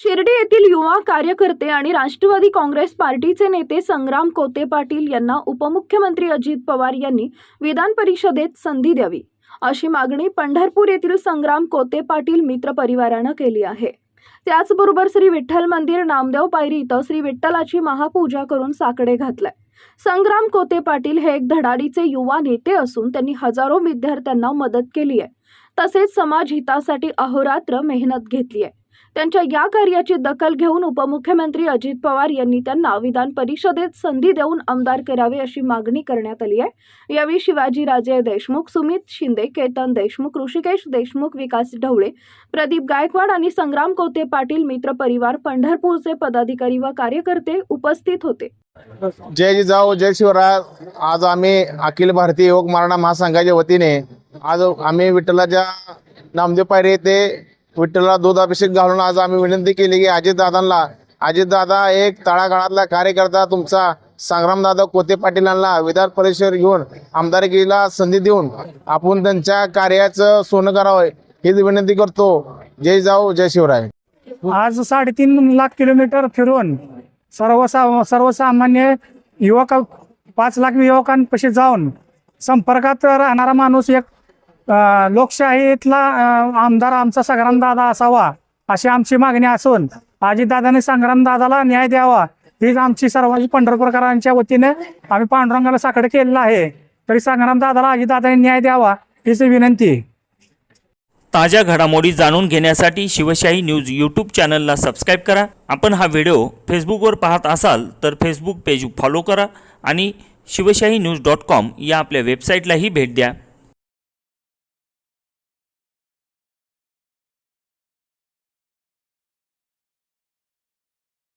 शिर्डी येथील युवा कार्यकर्ते आणि राष्ट्रवादी काँग्रेस पार्टीचे नेते संग्राम कोते पाटील यांना उपमुख्यमंत्री अजित पवार यांनी विधान परिषदेत संधी द्यावी. अशी मागणी पंढरपूर येथील संग्राम कोते पाटील मित्र परिवारानं केली आहे. त्याचबरोबर श्री विठ्ठल मंदिर नामदेव पायरी इथं श्री विठ्ठलाची महापूजा करून साकडे घातलाय. संग्राम कोते पाटील हे एक धडाडीचे युवा नेते असून त्यांनी हजारो विद्यार्थ्यांना मदत केली आहे तसेच समाज हितासाठी अहोरात्र मेहनत घेतली आहे त्यांच्या या कार्याची दखल घेऊन उपमुख्यमंत्री अजित पवार यांनी त्यांना विधान परिषदेत संधी देऊन आमदार करावे अशी मागणी करण्यात आली आहे. यावेळी शिवाजीराजे देशमुख सुमित शिंदे केतन देशमुख ऋषिकेश देशमुख विकास ढवळे प्रदीप गायकवाड आणि संग्राम कोते पाटील मित्र परिवार पंढरपूरचे पदाधिकारी व कार्यकर्ते उपस्थित होते. जय जिजाऊ जय शिवराय. आज आम्ही अखिल भारतीय योग मराठा महासंघाच्या वतीने आज आम्ही विठ्ठलाच्या नामदेव पायरी येथे विठ्ठलला दूध अभिषेक घालून आज आम्ही विनंती केली की अजितदादांना अजितदादा एक तळागाळातला कार्यकर्ता तुमचा संग्रामदादा कोते पाटीलांना विधान परिषद घेऊन आमदारकीला संधी देऊन आपण त्यांच्या कार्याचं सोनं करावं हीच विनंती करतो. जय जाऊ जय शिवराय. आज साडेतीन लाख किलोमीटर फिरून सर्वसा सर्वसामान्य युवक पाच लाख युवकांपाशी जाऊन संपर्कात राहणारा माणूस एक लोकशाहीतला आमदार आमचा संग्रामदादा असावा अशी आमची मागणी असून अजितदादाने संग्रामदादाला न्याय द्यावा हीच आमची सर्वांची पंढरपूरकरांच्या वतीने आम्ही पांडुरंगाला साकडे केलेलं आहे. तरी संग्रामदादाला अजितदादाने न्याय द्यावा हीच विनंती. ताज्या घडामोडी जाणून घेण्यासाठी शिवशाही न्यूज यूट्यूब चॅनलला सबस्क्राईब करा. आपण हा व्हिडिओ फेसबुकवर पाहत असाल तर फेसबुक पेज फॉलो करा आणि शिवशाही न्यूज डॉट कॉम या आपल्या वेबसाईटलाही भेट द्या.